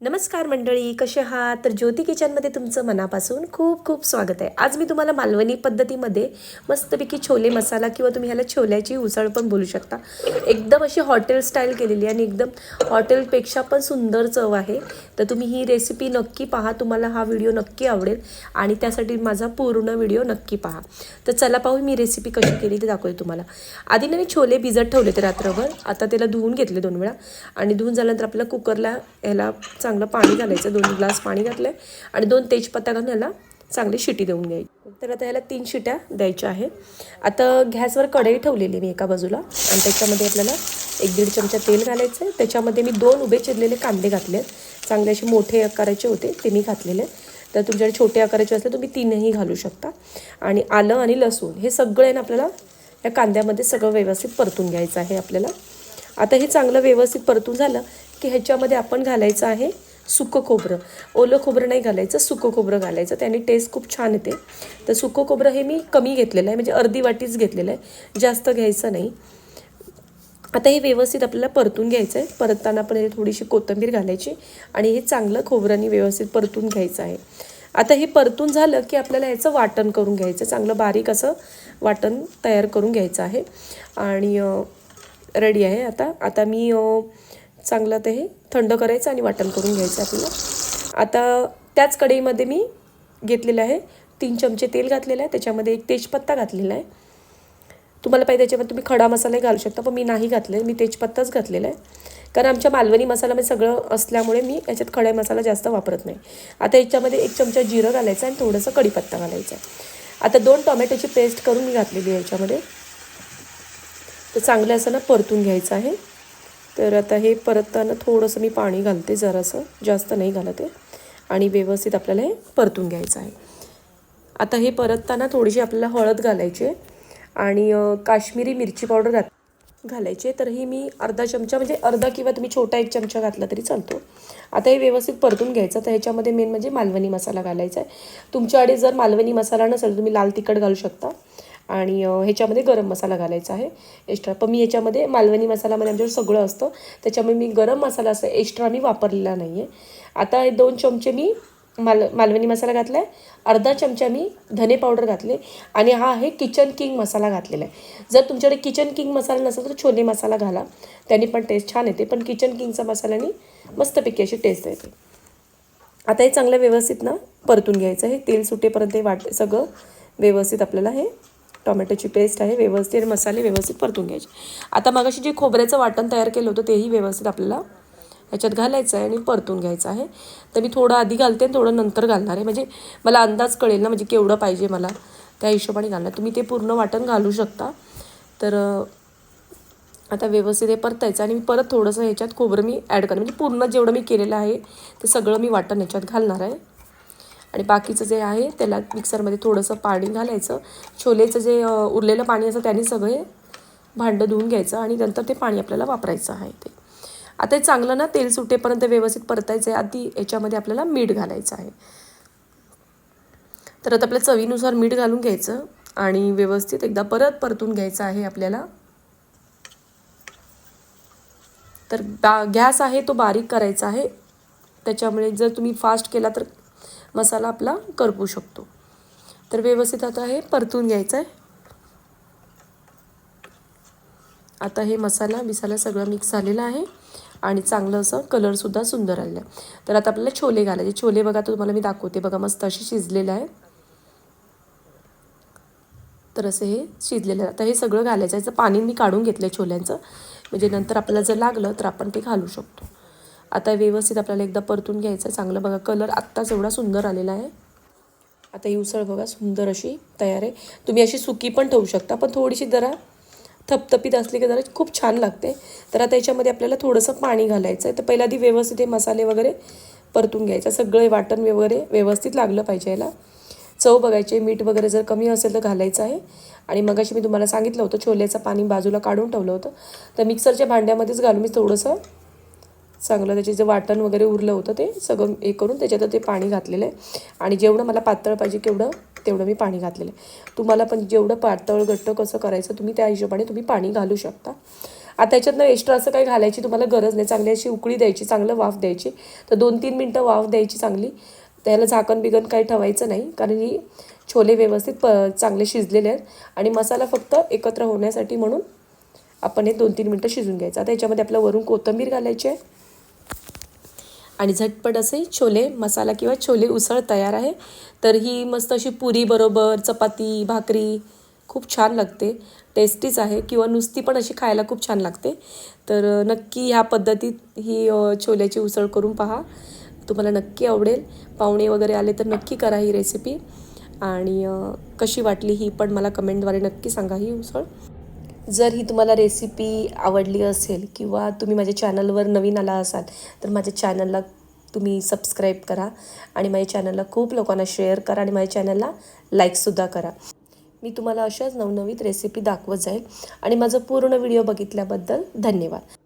नमस्कार मंडळी कसे आहात? तर ज्योती किचनमध्ये तुमचं मनापासून खूप खूप स्वागत आहे. आज मी तुम्हाला मालवणी पद्धतीमध्ये मस्तपैकी छोले मसाला किंवा तुम्ही ह्याला छोल्याची उसळ पण बोलू शकता. एकदम अशी हॉटेल स्टाईल केलेली आणि एकदम हॉटेलपेक्षा पण सुंदर चव आहे. तर तुम्ही ही रेसिपी नक्की पहा तुम्हाला हा व्हिडिओ नक्की आवडेल आणि त्यासाठी माझा पूर्ण व्हिडिओ नक्की पहा. तर चला पाहू मी रेसिपी कशी केली ते दाखवते तुम्हाला. आधी ना मी छोले भिजत ठेवले ते रात्रभर. आता त्याला धुवून घेतले दोन वेळा आणि धुवून झाल्यानंतर आपल्याला कुकरला ह्याला चांगलं पाणी घालायचं दोन ग्लास पाणी घातलं आहे आणि दोन तेजपत्ता घालून ह्याला चांगली शिटी देऊन घ्यायची. तर आता ह्याला तीन शिट्या द्यायच्या आहे आता गॅसवर कढई ठेवलेली मी एका बाजूला आणि त्याच्यामध्ये आपल्याला एक दीड चमचा तेल घालायचं आहे. त्याच्यामध्ये मी दोन उभे चिरलेले कांदे घातले चांगले असे मोठे आकाराचे होते ते मी घातलेले तर तुमच्याकडे छोटे आकाराचे असले तुम्ही तीनही घालू शकता. आणि आलं आणि लसूण हे सगळं आहे ना आपल्याला या कांद्यामध्ये सगळं व्यवस्थित परतून घ्यायचं आहे आपल्याला. आता हे चांगलं व्यवस्थित परतून झालं की ह्याच्यामध्ये आपण घालायचं आहे सुकं खोबरं. ओलं खोबरं नाही घालायचं सुकं खोबरं घालायचं. त्याने टेस्ट खूप छान येते. तर सुकं खोबरं हे मी कमी घेतलेलं आहे म्हणजे अर्धी वाटीच घेतलेलं आहे. जास्त घ्यायचं नाही. आता हे व्यवस्थित आपल्याला परतून घ्यायचं आहे परतताना पण हे थोडीशी कोथिंबीर घालायची आणि हे चांगलं खोबराने व्यवस्थित परतून घ्यायचं आहे. आता हे परतून झालं की आपल्याला ह्याचं वाटण करून घ्यायचं. चांगलं बारीक असं वाटण तयार करून घ्यायचं आहे. आणि रेडी आहे आता. आता मी चांगलं ते हे थंड करायचं आणि वाटण करून घ्यायचं आपल्याला. आता त्याच कढईमध्ये मी घेतलेलं आहे. तीन चमचे तेल घातलेलं आहे. त्याच्यामध्ये एक तेजपत्ता घातलेला आहे. तुम्हाला पाहिजे त्याच्यामध्ये तुम्ही खडा मसालाही घालू शकता पण मी नाही घातले मी तेजपत्ताच घातलेला आहे. कारण आमच्या मालवणी मसाल्यामध्ये सगळं असल्यामुळे मी याच्यात खडा मसाला जास्त वापरत नाही. आता याच्यामध्ये एक चमचा जिरं घालायचं आणि थोडंसं कढीपत्ता घालायचा आहे. आता दोन टोमॅटोची पेस्ट करून मी घातलेली आहे याच्यामध्ये. तर चांगलं असं ना परतून घ्यायचं आहे. तर आता हे परतताना थोडंसं मी पाणी घालते जरासं. जास्त नाही घालते आणि व्यवस्थित आपल्याला हे परतून घ्यायचं आहे. आता हे परतताना थोडीशी आपल्याला हळद घालायची आहे. आणि काश्मीरी मिरची पावडर घात घालायची तर ही मी अर्धा चमचा म्हणजे अर्धा किंवा तुम्ही छोटा एक चमचा घातला तरी चालतो. आता हे व्यवस्थित परतून घ्यायचं. तर ह्याच्यामध्ये मेन म्हणजे मालवणी मसाला घालायचा आहे. तुमच्याकडे जर मालवणी मसाला नसेल तुम्ही लाल तिखट घालू शकता. आणि ह्याच्यामध्ये गरम मसाला घालायचा आहे. एक्स्ट्रा पण मी ह्याच्यामध्ये मालवणी मसालामध्ये आमच्याकडे सगळं असतं. त्याच्यामुळे मी गरम मसाला असं एक्स्ट्रा मी वापरलेला नाही आहे आता हे दोन चमचे मी माल मालवणी मसाला घातला आहे अर्धा चमचा मी धने पावडर घातले आणि हा आहे किचन किंग मसाला घातलेला आहे. जर तुमच्याकडे किचन किंग मसाला नसेल तर छोले मसाला घाला. त्याने पण टेस्ट छान येते. पण किचन किंगचा मसाल्याने मस्तपैकी अशी टेस्ट येते. आता हे चांगलं व्यवस्थित ना परतून घ्यायचं हे तेल सुटेपर्यंत हे वाट सगळं व्यवस्थित आपल्याला हे टोमॅटोची पेस्ट आहे व्यवस्थित मसाले व्यवस्थित परतून घ्यायचे. आता मगाशी जे खोबऱ्याचं वाटण तयार केलं होतं तेही व्यवस्थित आपल्याला ह्याच्यात घालायचं आहे आणि परतून घ्यायचं आहे. तर मी थोडं आधी घालते आणि थोडं नंतर घालणार आहे. म्हणजे मला अंदाज कळेल ना म्हणजे केवढं पाहिजे मला त्या हिशोबाने घालणार. तुम्ही ते पूर्ण वाटण घालू शकता. तर आता व्यवस्थित हे परतायचं आणि मी परत थोडंसं ह्याच्यात खोबरं मी ॲड करणार. म्हणजे पूर्ण जेवढं मी केलेलं आहे ते सगळं मी वाटण ह्याच्यात घालणार आहे. आणि बाकीचं जे आहे त्याला मिक्सरमध्ये थोडंसं पाणी घालायचं. छोलेचं जे उरलेलं पाणी असं त्याने सगळे भांडं धुवून घ्यायचं आणि नंतर ते पाणी आपल्याला वापरायचं आहे ते. आता हे चांगलं ना तेल सुटेपर्यंत व्यवस्थित परतायचं आहे आधी याच्यामध्ये आपल्याला मीठ घालायचं आहे. तर आता आपल्या चवीनुसार मीठ घालून घ्यायचं आणि व्यवस्थित एकदा परत परतून घ्यायचं आहे आपल्याला. तर बा गॅस आहे तो बारीक करायचा आहे. त्याच्यामुळे जर तुम्ही फास्ट केला तर मसाला आपला करपू शकतो. तर व्यवस्थित आता हे परतून घ्यायचं आहे आता हे मसाला बिसाला सगळं मिक्स झालेलं आहे आणि चांगलं असं कलरसुद्धा सुंदर आलेलं आहे. तर आता आपल्याला छोले घालायचे. छोले बघा तर तुम्हाला मी दाखवते. बघा मस्त असे शिजलेलं आहे तर असं हे शिजलेलं आहे आता हे सगळं घालायचं याचं पाणी मी काढून घेतलं आहे छोल्यांचं. म्हणजे नंतर आपल्याला जर लागलं तर आपण ते घालू शकतो. आता व्यवस्थित आपल्याला एकदा परतून घ्यायचं आहे. चांगलं बघा कलर आत्ताच एवढा सुंदर आलेला आहे. आता ही उसळ बघा सुंदर अशी तयार आहे. तुम्ही अशी सुकी पण ठेवू शकता पण थोडीशी जरा थपथपीत असली की जरा खूप छान लागते. तर आता याच्यामध्ये आपल्याला थोडंसं पाणी घालायचं आहे तर पहिल्या आधी व्यवस्थित हे मसाले वगैरे परतून घ्यायचं. सगळे वाटण वगैरे व्यवस्थित लागलं पाहिजे याला. चव बघायचे मीठ वगैरे जर कमी असेल तर घालायचं आहे. आणि मग अशी मी तुम्हाला सांगितलं होतं छोल्याचं पाणी बाजूला काढून ठेवलं होतं. तर मिक्सरच्या भांड्यामध्येच घालून मी थोडंसं चांगलं त्याचे जे वाटण वगैरे उरलं होतं ते सगळं हे करून त्याच्यात ते पाणी घातलेलं आहे. आणि जेवढं मला पातळ पाहिजे केवढं तेवढं मी पाणी घातलेलं आहे. तुम्हाला पण जेवढं पातळ घट्ट कसं करायचं तुम्ही त्या हिशोबाने तुम्ही पाणी घालू शकता. आता याच्यातनं एक्स्ट्रा असं काही घालायची तुम्हाला गरज नाही. चांगली अशी उकळी द्यायची चांगलं वाफ द्यायची. तर दोन तीन मिनटं वाफ द्यायची चांगली. त्याला झाकण बिगण काही ठेवायचं नाही. कारण ही छोले व्यवस्थित प चांगले शिजलेले आहेत. आणि मसाला फक्त एकत्र होण्यासाठी म्हणून आपण हे दोन तीन मिनटं शिजून घ्यायचं. आता याच्यामध्ये आपलं वरून कोथिंबीर घालायची आहे. आणि झटपट असे छोले मसाला किंवा छोले उसळ तयार आहे. तर ही मस्त अशी पुरी बरोबर चपाती भाकरी खूप छान लागते. टेस्टीच आहे किंवा नुसती पण अशी खायला खूप छान लागते. तर नक्की ह्या पद्धतीत ही छोल्याची उसळ करून पहा. तुम्हाला नक्की आवडेल. पाहुणे वगैरे आले तर नक्की करा ही रेसिपी आणि कशी वाटली ही पण मला कमेंटद्वारे नक्की सांगा ही उसळ. जर ही तुम्हाला रेसिपी आवडली असेल किंवा तुम्ही माझ्या चॅनलवर नवीन आला असाल तर माझ्या चॅनलला तुम्ही सबस्क्राईब करा आणि माझ्या चॅनलला खूप लोकांना शेअर करा आणि माझ्या चॅनलला लाईकसुद्धा करा. मी तुम्हाला अशाच नवनवीन रेसिपी दाखवत जाईल. आणि माझं पूर्ण व्हिडिओ बघितल्याबद्दल धन्यवाद.